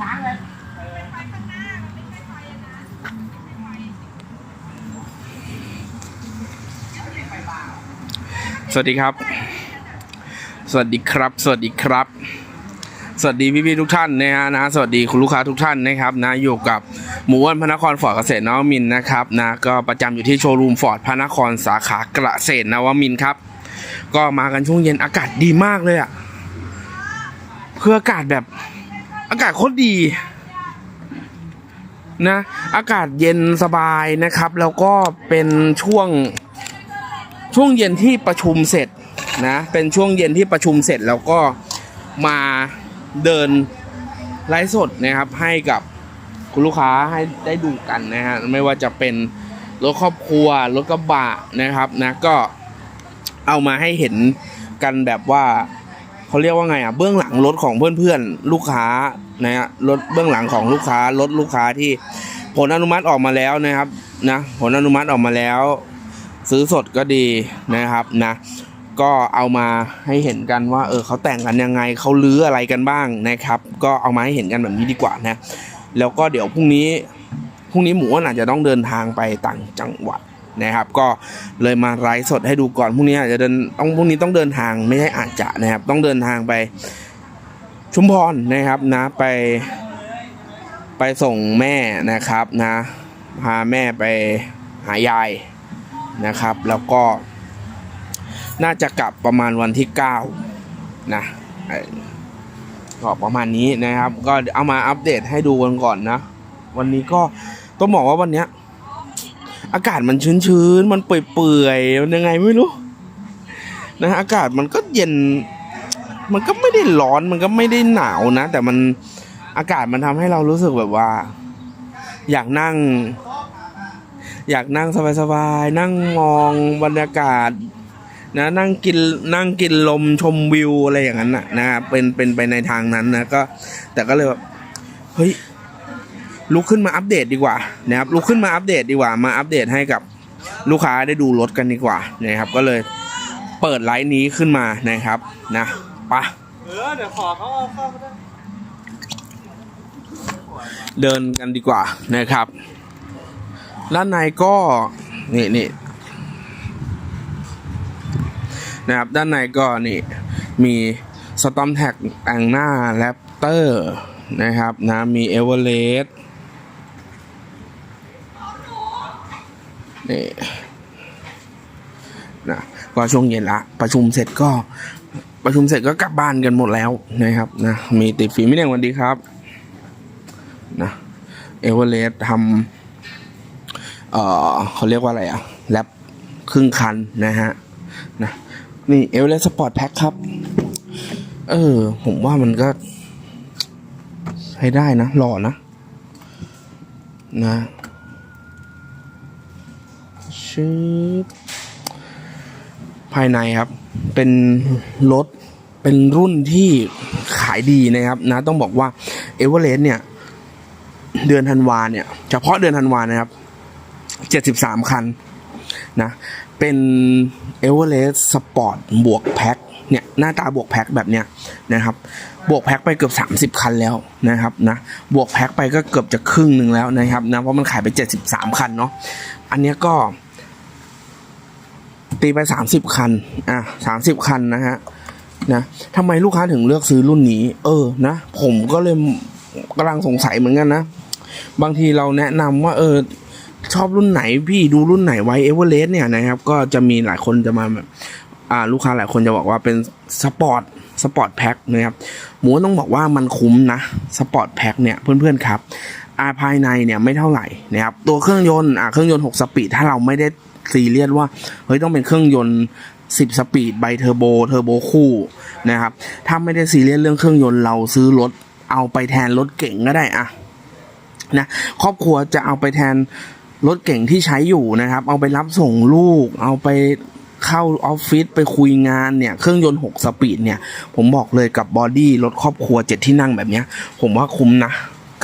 ค้างเลยสวัสดีครับ สวัสดีครับ สวัสดีครับ สวัสดีพี่ๆทุกท่านนะฮะนะ สวัสดีคุณลูกค้าทุกท่านนะครับนะอยู่กับหมู่อ้วนพระนครฟอร์ดเกษตรนวมินนะครับนะก็ประจำอยู่ที่โชว์รูมฟอร์ดพระนครสาขาเกษตรนวมินครับ ก็มากันช่วงเย็นอากาศดีมากเลยอะ่ะคืออากาศแบบ อากาศโคตรดีนะ อากาศเย็นสบายนะครับ แล้วก็เป็นช่วงช่วงเย็นที่ประชุมเสร็จนะ เป็นช่วงเย็นที่ประชุมเสร็จแล้วก็มาเดินไลฟ์สดนะครับ ให้กับคุณลูกค้าให้ได้ดูกันนะฮะไม่ว่าจะเป็นรถครอบครัวรถกระบะนะครับนะก็เอามาให้เห็นกันแบบว่า เขาเรียกว่าไงอะเบื้องหลังรถของเพื่อนๆลูกค้านะฮะรถเบื้องหลังของลูกค้ารถลูกค้าที่ผลอนุมัติออกมาแล้วนะครับนะผลอนุมัติออกมาแล้ว ซื้อสดก็ดีนะครับนะก็เอามาให้เห็นกันว่าเออเขาแต่งกันยังไงเขาลื้ออะไรกันบ้างนะครับ ก็เอามาให้เห็นกันแบบนี้ดีกว่านะแล้วก็เดี๋ยวพรุ่งนี้พรุ่งนี้หมูอ้วนอาจจะต้องเดินทางไปต่างจังหวัด นะครับ ก็เลยมาไลฟ์สดให้ดูก่อนพรุ่งนี้อาจจะเดินต้องพรุ่งนี้ต้องเดินทางไม่ใช่อาจจะนะครับ ต้องเดินทางไปชุมพรนะครับนะไป ไปส่งแม่นะครับนะพาแม่ไปหายายนะครับ แล้วก็ น่าจะกลับประมาณวันที่เก้านะก็ประมาณนี้นะครับ ก็เอามาอัปเดตให้ดูกันก่อนนะ วันนี้ก็ต้องบอกว่าวันเนี้ย อากาศมันชื้นๆ มันเปื่อยๆ มันยังไงไม่รู้นะอากาศมันก็เย็น มันก็ไม่ได้ร้อน มันก็ไม่ได้หนาวนะ แต่มันอากาศมันทำให้เรารู้สึกแบบว่า อยากนั่ง อยากนั่งสบายๆ นั่งมองบรรยากาศนะนั่งกินนั่งกินลมชมวิวอะไรอย่างนั้นนะนะครับเป็นเป็นไปในทางนั้นนะก็ แต่ก็เลยแบบเฮ้ย ลุกขึ้นมาอัปเดตดีกว่านะครับลุกขึ้นมาอัปเดตดีกว่า มาอัปเดตให้กับลูกค้าได้ดูรถกันดีกว่านะครับก็เลยเปิดไลฟ์นี้ขึ้นมานะครับนะไปะเออเดี๋ยวขอเขาเอาเข้าก็ได้เดินกันดีกว่านะครับ ด้านในก็นี่นี่นะครับด้านในก็นี่มีสตอมแท็กแต่งหน้าแรปเตอร์นะครับนะมีเอเวอเรสต์ นี่นะก็ช่วงเย็นละ ประชุมเสร็จก็ประชุมเสร็จก็กลับบ้านกันหมดแล้วนะครับนะมีติดฟิล์มไม่เน่งวันดีครับนะเอเวอเรสต์ทำเอ่อเขาเรียกว่าอะไรอะแรปครึ่งคันนะฮะนะนี่เอเวอเรสต์สปอร์ตแพ็คครับ เออ ผมว่ามันก็ ใช้ได้นะหล่อนะ นะ ชืบภายในครับ เป็นรถเป็นรุ่นที่ขายดีนะครับนะต้องบอกว่าเอเวอเรสต์เนี่ย เดือนธันวาเนี่ย เฉพาะเดือนธันวานะครับเจ็ดสิบสามคันนะเป็นเอเวอเรสต์สปอร์ตบวกแพ็คเนี่ยหน้าตาบวกแพ็คแบบเนี้ยนะครับ บวกแพ็คไปเกือบสามสิบคันแล้วนะครับนะบวกแพ็คไปก็เกือบจะครึ่งหนึ่งแล้วนะครับนะเพราะมันขายไปเจ็ดสิบสามคันเนาะ อันนี้ก็ ตีไปสามสิบคัน อะสามสิบคันนะฮะนะทำไมลูกค้าถึงเลือกซื้อรุ่นนี้ เออนะผมก็เลยกำลังสงสัยเหมือนกันนะ บางทีเราแนะนำว่า เออ ชอบรุ่นไหนพี่ดูรุ่นไหนไว้เอเวอเรสต์เนี่ยนะครับ ก็จะมีหลายคนจะมาแบบอ่าลูกค้าหลายคนจะบอกว่าเป็นสปอร์ตสปอร์ตแพ็คนะครับหมูต้องบอกว่ามันคุ้มนะสปอร์ตแพ็คเนี่ยเพื่อนๆครับ ภายในเนี่ยไม่เท่าไหร่นะครับตัวเครื่องยนต์อ่าเครื่องยนต์ 6 สปีดถ้าเราไม่ได้ซีเรียสว่าเฮ้ยต้องเป็นเครื่องยนต์ 10 สปีดไบเทอร์โบเทอร์โบคู่นะครับถ้าไม่ได้ซีเรียสเรื่องเครื่องยนต์เราซื้อรถเอาไปแทนรถเก่งก็ได้อะนะครอบครัวจะเอาไปแทนรถเก่งที่ใช้อยู่นะครับ เอาไปรับส่งลูก เอาไปเข้าออฟฟิศไปคุยงานเนี่ย เครื่องยนต์ 6 สปีดเนี่ย ผมบอกเลยกับบอดี้รถครอบครัวเจ็ดที่นั่งแบบเนี้ย ผมว่าคุ้มนะ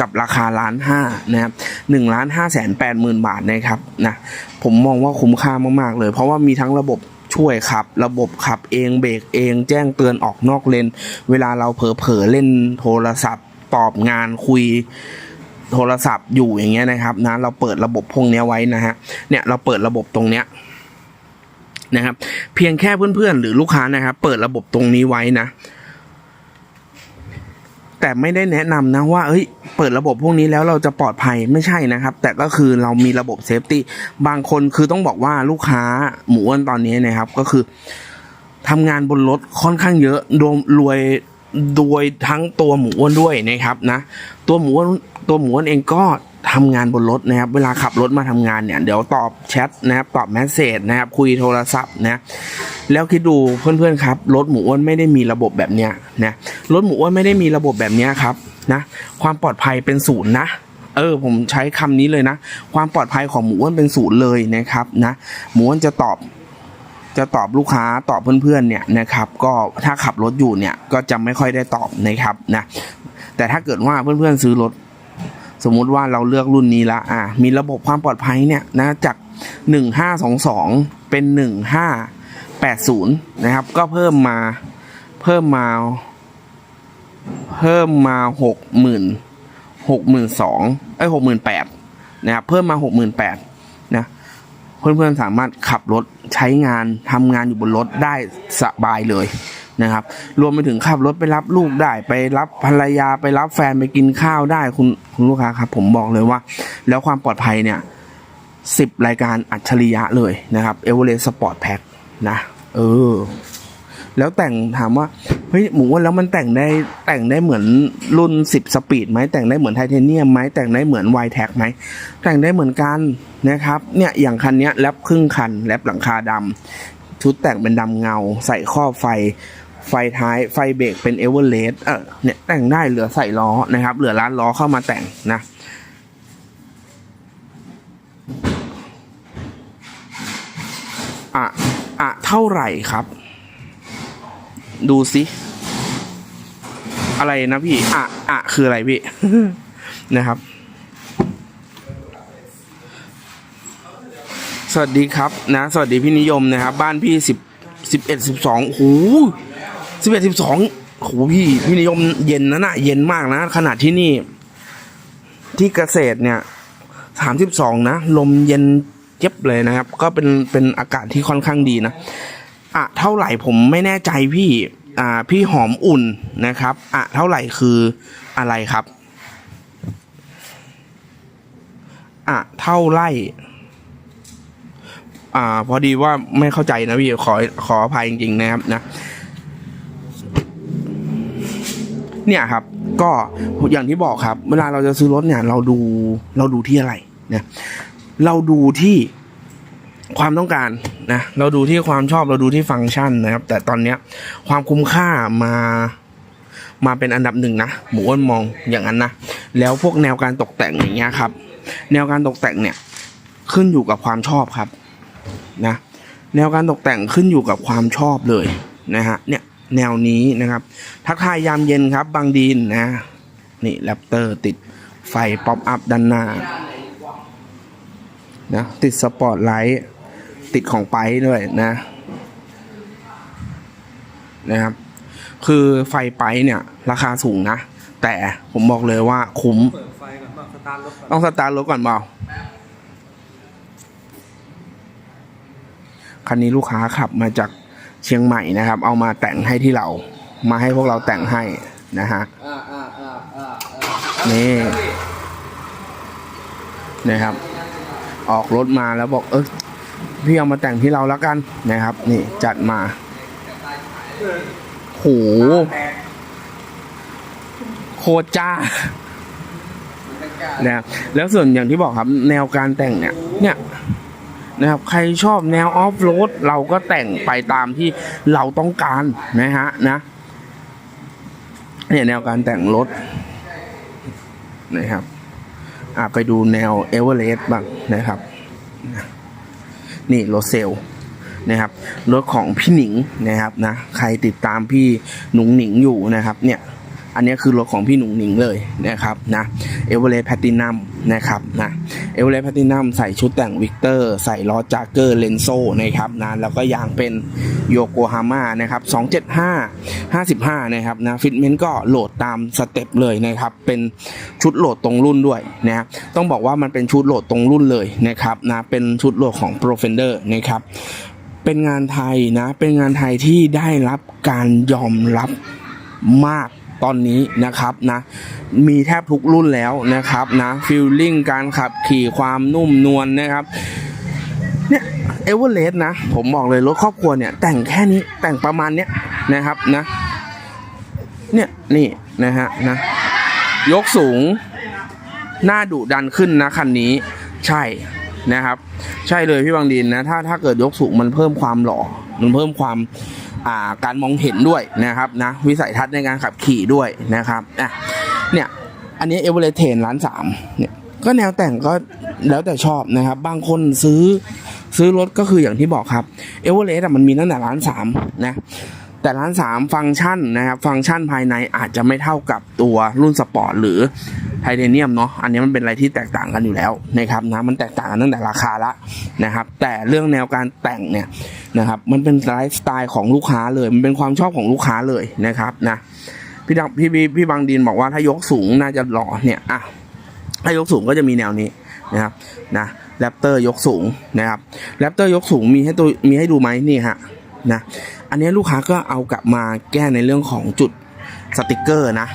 กับราคาล้านห้านะครับหนึ่งล้านห้าแสนแปดหมื่นบาทนะครับนะผมมองว่าคุ้มค่ามากๆเลย เพราะว่ามีทั้งระบบช่วยขับ ระบบขับเองเบรกเองแจ้งเตือนออกนอกเลน เวลาเราเผลอๆเล่นโทรศัพท์ ตอบงานคุยโทรศัพท์อยู่อย่างเงี้ยนะครับนะเราเปิดระบบพวกนี้ไว้นะฮะเนี่ยเราเปิดระบบตรงเนี้ยนะครับเพียงแค่เพื่อนๆ หรือลูกค้านะครับ เปิดระบบตรงนี้ไว้นะ แต่ไม่ได้แนะนำนะว่าเอ้ยเปิดระบบพวกนี้แล้วเราจะปลอดภัยไม่ใช่นะครับ แต่ก็คือเรามีระบบเซฟตี้บางคนคือต้องบอกว่าลูกค้าหมูอ้วนตอนนี้นะครับ ก็คือทำงานบนรถค่อนข้างเยอะรวมรวยโดยทั้งตัวหมูอ้วนด้วยนะครับนะ ตัวหมูอ้วนตัวหมูอ้วนเองก็ ทำงานบนรถนะครับ เวลาขับรถมาทำงานเนี่ย เดี๋ยวตอบแชทนะครับ ตอบแมสเซจนะครับ คุยโทรศัพท์นะ แล้วคิดดูเพื่อนๆครับ รถหมูอ้วนไม่ได้มีระบบแบบเนี้ยนะ รถหมูอ้วนไม่ได้มีระบบแบบเนี้ยครับนะ ความปลอดภัยเป็นศูนย์นะ เออ ผมใช้คำนี้เลยนะ ความปลอดภัยของหมูอ้วนเป็นศูนย์เลยนะครับนะ หมูอ้วนจะตอบจะตอบลูกค้าตอบเพื่อนๆเนี่ยนะครับ ก็ถ้าขับรถอยู่เนี่ยก็จะไม่ค่อยได้ตอบนะครับนะ แต่ถ้าเกิดว่าเพื่อนๆซื้อรถ สมมุติว่าเราเลือกรุ่นนี้ละอ่ามีระบบความปลอดภัยเนี่ยนะจากหนึ่งห้าสองสองเป็นหนึ่งห้าแปดศูนะครับ ก็เพิ่มมาเพิ่มมา เพิ่มมาหกหมื่นหกหมื่นสองไอ้หกหมื่นแปดนะครับเพิ่มมาหกหมื่นแปดนะเพื่อนๆสามารถขับรถใช้งานทำงานอยู่บนรถได้สบายเลย นะครับ รวมไปถึงขับรถไปรับลูกได้ ไปรับภรรยาไปรับแฟนไปกินข้าวได้คุณคุณลูกค้าครับ ผมบอกเลยว่า แล้วความปลอดภัยเนี่ยสิบรายการอัจฉริยะเลยนะครับเอเวอเรสต์สปอร์ตแพ็คนะเออ แล้วแต่งถามว่าเฮ้ยหมูว่าแล้วมันแต่งได้แต่งได้เหมือนรุ่นสิบสปีดไหมแต่งได้เหมือนไทเทเนียมไหมแต่งได้เหมือนไวแท็กไหมแต่งได้เหมือนกันนะครับ เนี่ยอย่างคันนี้แรปครึ่งคันแรปหลังคาดำชุดแต่งเป็นดำเงา ใส่ข้อไฟ ไฟท้ายไฟเบรกเป็นเอเวอร์เลสเออเนี่ยแต่งได้เหลือใส่ล้อนะครับ เหลือร้านล้อเข้ามาแต่งนะอะอะเท่าไหร่ครับ ดูสิ อะไรนะพี่อะอะคืออะไรพี่ นะครับ สวัสดีครับนะ สวัสดีพี่นิยมนะครับ บ้านพี่สิบสิบเอ็ดสิบสองโอ้ สิบเอ็ดสิบสองโหพี่พี่นิยมเย็นนะน่ะ เย็นมากนะ ขนาดที่นี่ ที่เกษตรเนี่ยสามสิบสองนะ ลมเย็นเจ็บเลยนะครับ ก็เป็นเป็นอากาศที่ค่อนข้างดีนะอะเท่าไหร่ผมไม่แน่ใจพี่ อ่า พี่หอมอุ่นนะครับอะเท่าไหร่คืออะไรครับอะเท่าไร่อ่า พอดีว่าไม่เข้าใจนะพี่ขอขออภัยจริงๆนะครับนะ เนี่ยครับ ก็อย่างที่บอกครับ เวลาเราจะซื้อรถเนี่ย เราดูเราดูที่อะไรเนี่ยเราดูที่ความต้องการนะเราดูที่ความชอบเราดูที่ฟังก์ชันนะครับ แต่ตอนเนี้ยความคุ้มค่ามามาเป็นอันดับหนึ่งนะหมูอ้วนมองอย่างนั้นนะแล้วพวกแนวการตกแต่งอย่างเงี้ยครับ แนวการตกแต่งเนี่ยขึ้นอยู่กับความชอบครับนะแนวการตกแต่งขึ้นอยู่กับความชอบเลยนะฮะเนี่ย แนวนี้นะครับ ทักทายยามเย็นครับ บางดีนนะ นี่แรปเตอร์ติดไฟป๊อปอัพด้านหน้านะติดสปอตไลท์ติดของไปด้วยนะนะครับ คือไฟไปเนี่ย ราคาสูงนะ แต่ผมบอกเลยว่าคุ้มเปิดไฟก่อนบอกสตาร์ทรถก่อนต้องสตาร์ทรถก่อนเปล่าคันนี้ลูกค้าขับมาจาก เชียงใหม่นะครับ เอามาแต่งให้ที่เรา มาให้พวกเราแต่งให้นะฮะอ่าอ่าอ่าอ่าอ่านี่นะครับ ออกรถมาแล้วบอกเออพี่เอามาแต่งที่เราแล้วกันนะครับ นี่จัดมาโหโคตรจ้านะครับแล้วส่วนอย่างที่บอกครับ แนวการแต่งเนี่ย เนี่ย นะครับใครชอบแนวออฟโรดเราก็แต่งไปตามที่เราต้องการนะฮะนะเนี่ยแนวการแต่งรถนะครับอะไปดูแนวเอเวอเรสต์บ้างนะครับ นี่รถเซลนะครับรถของพี่หนิงนะครับนะใครติดตามพี่หนุ่งหนิงอยู่นะครับเนี่ยอันนี้คือรถของพี่หนุ่งหนิงเลยนะครับนะเอเวอเรสต์แพตตินัม นะครับนะเอเวอเรสต์แพตินัมใส่ชุดแต่งวิกเตอร์ใส่ล้อจากเกอร์เลนโซนะครับนะแล้วก็ยางเป็นโยโกฮาม่านะครับ275 55นะครับนะฟิตเมนต์ก็โหลดตามสเต็ปเลยนะครับเป็นชุดโหลดตรงรุ่นด้วยนะต้องบอกว่ามันเป็นชุดโหลดตรงรุ่นเลยนะครับนะเป็นชุดโหลดของ p r o f e n d e r นะครับเป็นงานไทยนะเป็นงานไทยที่ได้รับการยอมรับมาก ตอนนี้นะครับนะมีแทบทุกรุ่นแล้วนะครับนะฟิลลิ่งการขับขี่ความนุ่มนวลนะครับเนี่ยเอเวอเรสต์นะ ผมบอกเลยรถครอบครัวเนี่ย แต่งแค่นี้แต่งประมาณเนี้ยนะครับนะ เนี่ยนี่นะฮะนะยกสูง หน้าดุดันขึ้นนะคันนี้ใช่นะครับ ใช่เลยพี่บางดินนะ ถ้าถ้าเกิดยกสูงมันเพิ่มความหล่อ มันเพิ่มความ การมองเห็นด้วยนะครับนะวิสัยทัศน์ในการขับขี่ด้วยนะครับอะเนี่ยอันนี้เอเวอเรสเทนล้านสามเนี่ยก็แนวแต่งก็แล้วแต่ชอบนะครับ บางคนซื้อซื้อรถก็คืออย่างที่บอกครับเอเวอเรสต์มันมีตั้งแต่ล้านสามนะ แต่ร้านสามฟังก์ชันนะครับ ฟังก์ชันภายในอาจจะไม่เท่ากับตัวรุ่นสปอร์ตหรือไทเทเนียมเนาะ อันนี้มันเป็นอะไรที่แตกต่างกันอยู่แล้วนะครับนะ มันแตกต่างกันตั้งแต่ราคาละนะครับ แต่เรื่องแนวการแต่งเนี่ยนะครับ มันเป็นไลฟ์สไตล์ของลูกค้าเลย มันเป็นความชอบของลูกค้าเลยนะครับนะพี่ดังพี่พี่พี่บางดินบอกว่าถ้ายกสูงน่าจะหล่อเนี่ยอะถ้ายกสูงก็จะมีแนวนี้นะครับนะแรปเตอร์ยกสูงนะครับแรปเตอร์ยกสูงมีให้ตัวมีให้ดูไหมนี่ฮะนะ อันนี้ลูกค้าก็เอากลับมาแก้ในเรื่องของจุดสติกเกอร์นะ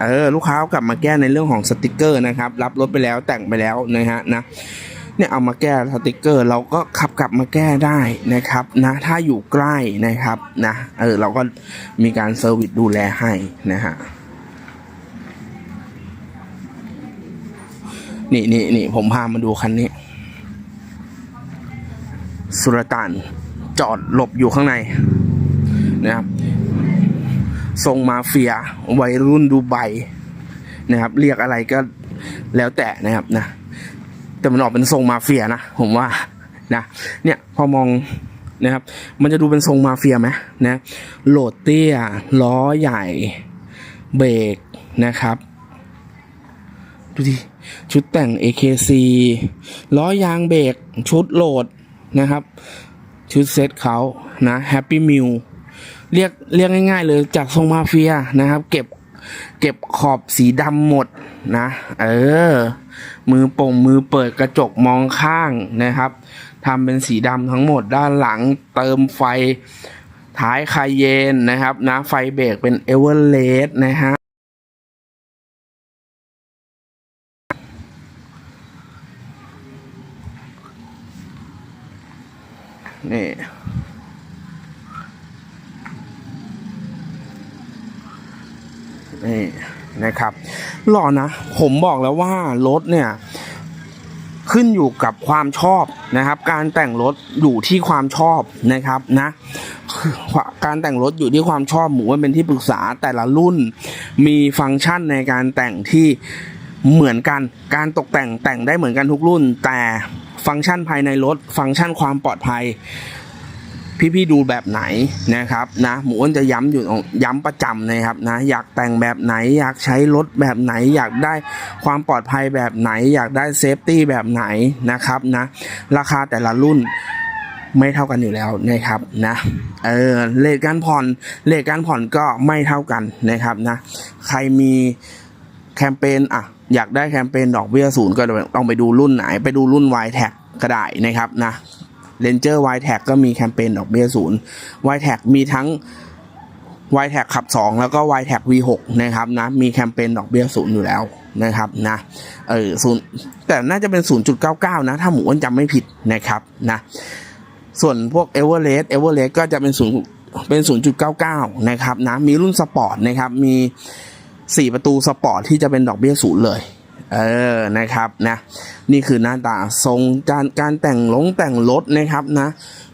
เออลูกค้าเอากลับมาแก้ในเรื่องของสติกเกอร์นะครับ รับรถไปแล้วแต่งไปแล้วนะฮะนะเนี่ยเอามาแก้สติกเกอร์ เราก็ขับกลับมาแก้ได้นะครับนะถ้าอยู่ใกล้นะครับนะเออเราก็มีการเซอร์วิสดูแลให้นะฮะนี่นี่นี่ผมพามาดูคันนี้ สุลต่านจอดหลบอยู่ข้างใน นะครับทรงมาเฟียวัยรุ่นดูไบนะครับ เรียกอะไรก็แล้วแต่นะครับนะแต่มันออกเป็นทรงมาเฟียนะผมว่านะเนี่ยพอมองนะครับ มันจะดูเป็นทรงมาเฟียไหมนะโหลดเตี้ยล้อใหญ่เบรกนะครับ ดูดิชุดแต่ง AKC ล้อยางเบรกชุดโหลดนะครับ ชุดเซ็ตเขานะแฮปปี้มิล เรียกเรียกง่ายๆเลยจากทรงมาเฟียนะครับ เก็บเก็บขอบสีดำหมดนะ เออ มือป่งมือเปิดกระจกมองข้างนะครับทำเป็นสีดำทั้งหมดด้านหลังเติมไฟท้ายคายเยนนะครับนะไฟเบรกเป็นเอเวอร์เลสนะฮะนี่ นี่นะครับหล่อนะ ผมบอกแล้วว่ารถเนี่ย ขึ้นอยู่กับความชอบนะครับ การแต่งรถอยู่ที่ความชอบนะครับนะการแต่งรถอยู่ที่ความชอบหมูว่าเป็นที่ปรึกษาแต่ละรุ่น มีฟังก์ชันในการแต่งที่เหมือนกัน การตกแต่งแต่งได้เหมือนกันทุกรุ่น แต่ฟังก์ชันภายในรถ ฟังก์ชันความปลอดภัย พี่ๆดูแบบไหนนะครับนะหมูอ้วนจะย้ำอยู่ย้ำประจำนะครับนะอยากแต่งแบบไหน อยากใช้รถแบบไหน อยากได้ความปลอดภัยแบบไหน อยากได้เซฟตี้แบบไหนนะครับนะราคาแต่ละรุ่นไม่เท่ากันอยู่แล้วนะครับนะเออเลทการผ่อนเลทการผ่อนก็ไม่เท่ากันนะครับนะใครมีแคมเปญอะอยากได้แคมเปญดอกเบี้ยศูนย์ก็ต้องไปดูรุ่นไหน ไปดูรุ่น y t แท็ก็ได้นะครับนะ เ a นเจอร์ y t แท็ก็มีแคมเปญดอกเบี้ยศูนย์ y t แท็มีทั้ง y t แท็ขับ 2 แล้วก็ y t แท็ V6 นะครับนะมีแคมเปญดอกเบี้ยศูนย์อยู่แล้วนะครับนะเออศูนย์แต่น่าจะเป็น 0.99 นะ ถ้าหมูอ้วนจำไม่ผิดนะครับนะส่วนพวก e v e r e s t e v e r e s t ก็จะเป็น0เป็น 0.99 นะครับนะมีรุ่นสปอร์ตนะครับมี 4 ประตูสปอร์ตที่จะเป็นดอกเบี้ยศูนย์เลย เออนะครับนะนี่คือหน้าตาทรงการการแต่งลงแต่งรถนะครับนะ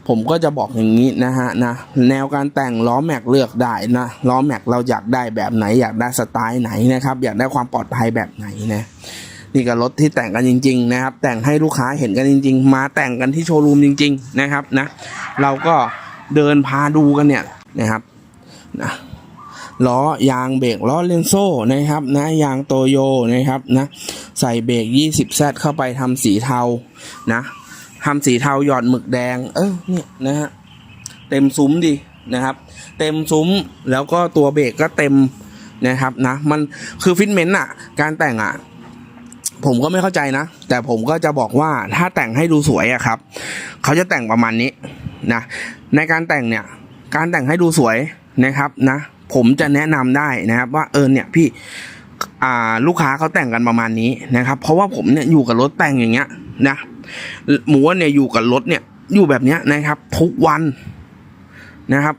ผมก็จะบอกอย่างนี้นะฮะนะแนวการแต่งล้อแม็กเลือกได้นะล้อแม็กเราอยากได้แบบไหน อยากได้สไตล์ไหนนะครับ อยากได้ความปลอดภัยแบบไหนนะนี่ก็รถที่แต่งกันจริง ๆ นะครับ แต่งให้ลูกค้าเห็นกันจริง ๆ มาแต่งกันที่โชว์รูมจริง ๆ นะครับนะ เราก็เดินพาดูกันเนี่ยนะครับนะ ล้อยางเบรกล้อเลนโซ่นะครับนะยางโตโยนะครับนะใส่เบรก 20แซดเข้าไปทำสีเทานะทำสีเทาหยอดหมึกแดง เออเนี่ยนะฮะเต็มซุ้มดีนะครับ เต็มซุ้มแล้วก็ตัวเบรกก็เต็มนะครับนะมันคือฟิตเมนต์อะ การแต่งอะ ผมก็ไม่เข้าใจนะ แต่ผมก็จะบอกว่าถ้าแต่งให้ดูสวยอะครับ เขาจะแต่งประมาณนี้นะในการแต่งเนี่ย การแต่งให้ดูสวยนะครับนะ ผมจะแนะนำได้นะครับว่าเออเนี่ยพี่ลูกค้าเขาแต่งกันประมาณนี้นะครับ เพราะว่าผมเนี่ยอยู่กับรถแต่งอย่างเงี้ยนะหมูเนี่ยอยู่กับรถเนี่ยอยู่แบบเนี้ยนะครับทุกวันนะครับ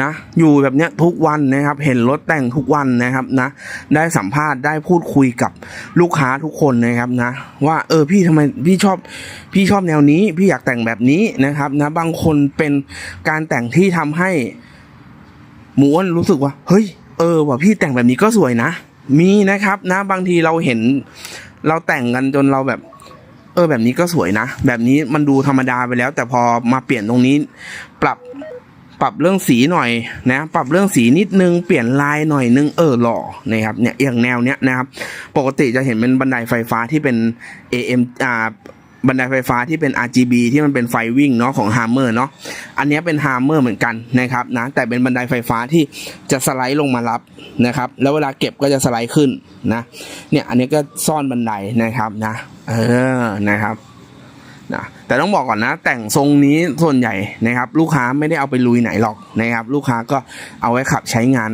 นะอยู่แบบเนี้ยทุกวันนะครับ เห็นรถแต่งทุกวันนะครับนะได้สัมภาษณ์ได้พูดคุยกับลูกค้าทุกคนนะครับนะว่าเออพี่ทำไมพี่ชอบพี่ชอบแนวนี้ พี่อยากแต่งแบบนี้นะครับนะบางคนเป็นการแต่งที่ทำให้ หมูอ้วนรู้สึกว่า เฮ้ย เออว่ะพี่แต่งแบบนี้ก็สวยนะ มีนะครับนะ บางทีเราเห็น เราแต่งกันจนเราแบบ เออแบบนี้ก็สวยนะ แบบนี้มันดูธรรมดาไปแล้ว แต่พอมาเปลี่ยนตรงนี้ ปรับปรับเรื่องสีหน่อยนะ ปรับเรื่องสีนิดนึงเปลี่ยนลายหน่อยนึงเออหล่อนะครับเนี่ยอย่างแนวเนี้ยนะครับ ปกติจะเห็นเป็นบันไดไฟฟ้าที่เป็น AM อ่า บันไดไฟฟ้าที่เป็น RGB ที่มันเป็นไฟวิ่งเนาะของ Hammer เนาะ อันนี้เป็น Hammer เหมือนกันนะครับนะ แต่เป็นบันไดไฟฟ้าที่จะสไลด์ลงมารับนะครับ แล้วเวลาเก็บก็จะสไลด์ขึ้นนะ เนี่ยอันนี้ก็ซ่อนบันไดนะครับนะ เออ นะครับนะแต่ต้องบอกก่อนนะ แต่งทรงนี้ส่วนใหญ่นะครับ ลูกค้าไม่ได้เอาไปลุยไหนหรอกนะครับ ลูกค้าก็เอาไว้ขับใช้งาน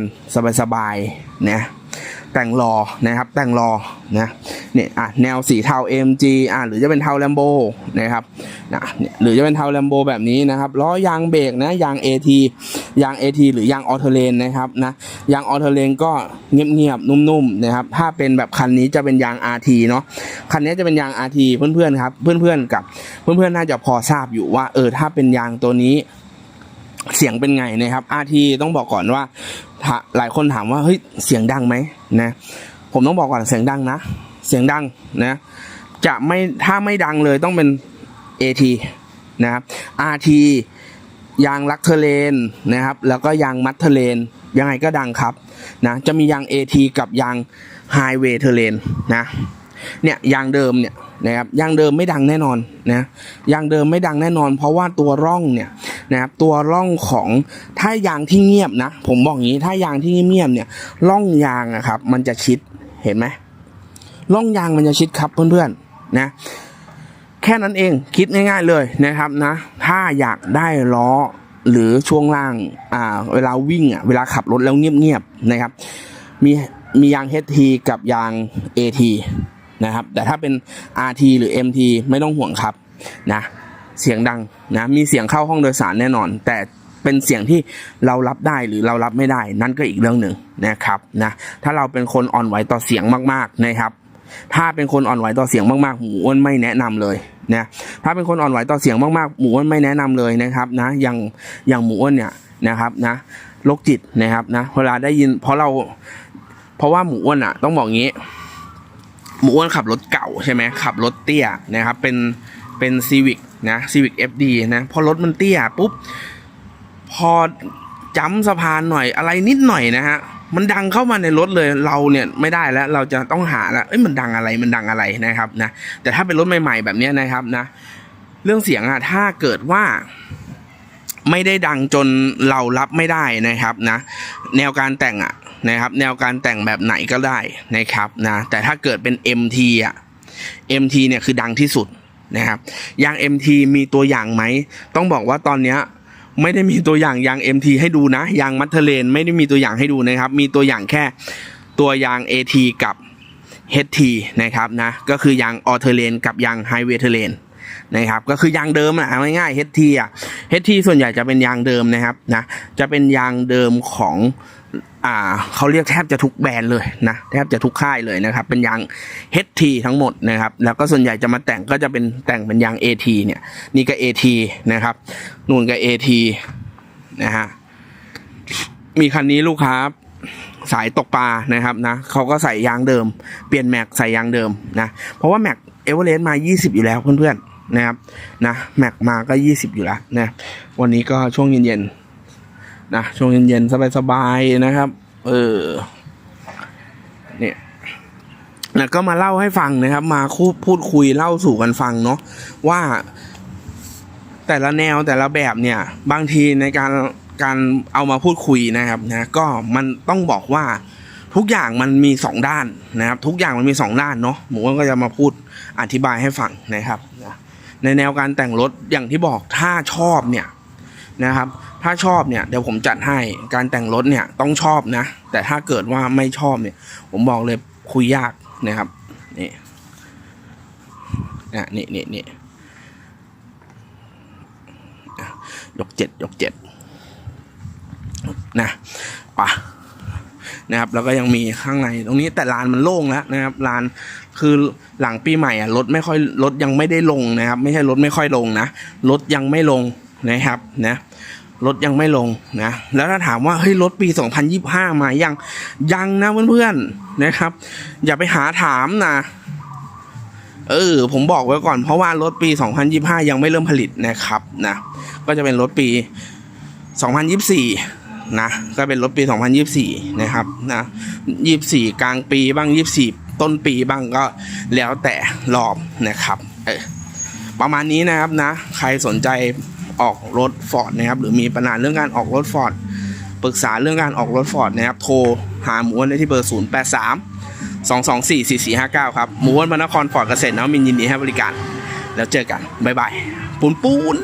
สบายๆนะ แต่งรอนะครับ แต่งรอนะเนี่ยอะแนวสีเทา AMG อะหรือจะเป็นเทาแลมโบนะครับนะเนี่ยหรือจะเป็นเทาแลมโบแบบนี้นะครับล้อยางเบรกนะยาง AT ยาง AT หรือยางออโตเลนนะครับนะยางออโตเลนก็เงียบๆนุ่มๆนะครับถ้าเป็นแบบคันนี้จะเป็นยาง RT เนาะคันนี้จะเป็นยาง RT เพื่อนๆครับเพื่อนๆกับเพื่อนๆน่าจะพอทราบอยู่ว่าเออถ้าเป็นยางตัวนี้ เสียงเป็นไงนะครับ RT ต้องบอกก่อนว่าถ้าหลายคนถามว่าเฮ้ยเสียงดังไหมนะผมต้องบอกก่อนเสียงดังนะ เสียงดังนะ จะไม่ถ้าไม่ดังเลยต้องเป็น AT นะครับ RT ยางลักเทเลนนะครับ แล้วก็ยางมัดเทเลนยังไงก็ดังครับนะจะมียาง AT กับยางไฮเวย์เทเลนนะ เนี่ยยางเดิมเนี่ยนะครับยางเดิมไม่ดังแน่นอนนะยางเดิมไม่ดังแน่นอน เพราะว่าตัวร่องเนี่ยนะครับตัวร่องของถ้ายางที่เงียบนะ ผมบอกอย่างนี้ถ้ายางที่เงียบเนี่ยร่องยางนะครับ มันจะชิดเห็นไหมร่องยางมันจะชิดครับเพื่อนๆนะแค่นั้นเองคิดง่าย ๆเลยนะครับนะ ถ้าอยากได้ล้อหรือช่วงล่างอ่าเวลาวิ่งอะเวลาขับรถแล้วเงียบๆนะครับ มีมียาง HT กับยาง AT นะครับ แต่ถ้าเป็น RT หรือ MT ไม่ต้องห่วงครับนะ เสียงดังนะ มีเสียงเข้าห้องโดยสารแน่นอน แต่เป็นเสียงที่เรารับได้หรือเรารับไม่ได้ นั่นก็อีกเรื่องหนึ่งนะครับนะ ถ้าเราเป็นคนอ่อนไหวต่อเสียงมากๆนะครับ ถ้าเป็นคนอ่อนไหวต่อเสียงมากๆหมูอ้วนไม่แนะนำเลยนะถ้าเป็นคนอ่อนไหวต่อเสียงมากๆหมูอ้วนไม่แนะนำเลยนะครับนะอย่างอย่างหมูอ้วนเนี่ยนะครับนะโรคจิตนะครับนะเวลาได้ยินเพราะเราเพราะว่าหมูอ้วนอะ ต้องบอกงี้ มูอ้วนขับรถเก่าใช่ไหมขับรถเตี้ยนะครับเป็นเป็นซีวิกนะซีวิกเอฟดีนะพอรถมันเตี้ยปุ๊บพอจ้ำสะพานหน่อยอะไรนิดหน่อยนะฮะมันดังเข้ามาในรถเลยเราเนี่ยไม่ได้แล้วเราจะต้องหาแล้วเอ้ยมันดังอะไรมันดังอะไรนะครับนะแต่ถ้าเป็นรถใหม่ๆแบบนี้นะครับนะเรื่องเสียงอะถ้าเกิดว่าไม่ได้ดังจนเรารับไม่ได้นะครับนะแนวการแต่งอะ นะครับ แนวการแต่งแบบไหนก็ได้นะครับนะแต่ถ้าเกิดเป็น MT อะ MT เนี่ยคือดังที่สุดนะครับยาง MT มีตัวอย่างไหม ต้องบอกว่าตอนเนี้ยไม่ได้มีตัวอย่างยาง MT ให้ดูนะยางมัทเทเลนไม่ได้มีตัวอย่างให้ดูนะครับ มีตัวอย่างแค่ตัวยาง AT กับ HT นะครับนะก็คือยางออเทเลนกับยางไฮเวเทเลนนะครับก็คือยางเดิมอะง่ายๆ HT อะ HT ส่วนใหญ่จะเป็นยางเดิมนะครับนะจะเป็นยางเดิมของ อ่าเขาเรียกแทบจะทุกแบรนด์เลยนะแทบจะทุกค่ายเลยนะครับเป็นยาง HT ทั้งหมดนะครับแล้วก็ส่วนใหญ่จะมาแต่งก็จะเป็นแต่งเป็นยาง AT เนี่ยนี่ก็ AT นะครับนู่นก็ AT นะฮะมีคันนี้ลูกค้าสายตกปลานะครับนะเขาก็ใส่ยางเดิม เปลี่ยนแม็กใส่ยางเดิมนะเพราะว่าแม็กเอเวอเรสต์มา 20 อยู่แล้วเพื่อนๆนะครับนะแม็กมาก็ 20 อยู่แล้วนะวันนี้ก็ช่วงเย็นๆ นะช่วงเย็นๆสบายๆนะครับ เออ เนี่ยแล้วก็มาเล่าให้ฟังนะครับ มาคูพูดคุยเล่าสู่กันฟังเนาะว่า แต่ละแนวแต่ละแบบเนี่ย บางทีในการการเอามาพูดคุยนะครับนะก็มันต้องบอกว่าทุกอย่างมันมีสองด้านนะครับ ทุกอย่างมันมีสองด้านเนาะหมูก็จะมาพูดอธิบายให้ฟังนะครับในแนวการแต่งรถอย่างที่บอกถ้าชอบเนี่ยนะครับ ถ้าชอบเนี่ยเดี๋ยวผมจัดให้การแต่งรถเนี่ยต้องชอบนะ แต่ถ้าเกิดว่าไม่ชอบเนี่ย ผมบอกเลยคุยยากนะครับนี่อะนี่นี่นี่ยกเจ็ดยกเจ็ดนะปะนะครับแล้วก็ยังมีข้างในตรงนี้แต่ลานมันโล่งแล้วนะครับลานคือหลังปีใหม่อะรถไม่ค่อยรถยังไม่ได้ลงนะครับ ไม่ใช่รถไม่ค่อยลงนะรถยังไม่ลงนะครับนะ รถยังไม่ลงนะ แล้วถ้าถามว่าเฮ้ยรถปี 2025 มายังยังนะเพื่อนๆนะครับ อย่าไปหาถามนะเออผมบอกไว้ก่อนเพราะว่ารถปี 2025 ยังไม่เริ่มผลิตนะครับนะก็จะเป็นรถปี 2024 นะก็เป็นรถปี 2024 นะครับนะ24 กลางปีบ้าง 24 ต้นปีบ้างก็แล้วแต่รอบนะครับเออประมาณนี้นะครับนะ ใครสนใจ ออกรถฟอร์ดนะครับหรือมีปัญหาเรื่องการออกรถฟอร์ดปรึกษาเรื่องการออกรถฟอร์ดนะครับโทรหาหมูอ้วนได้ที่เบอร์ 083 224 4459 ครับหมูอ้วนมานครฟอร์ดเกษตรนะมินยินดีให้บริการ แล้วเจอกัน บ๊ายบายปุนปูน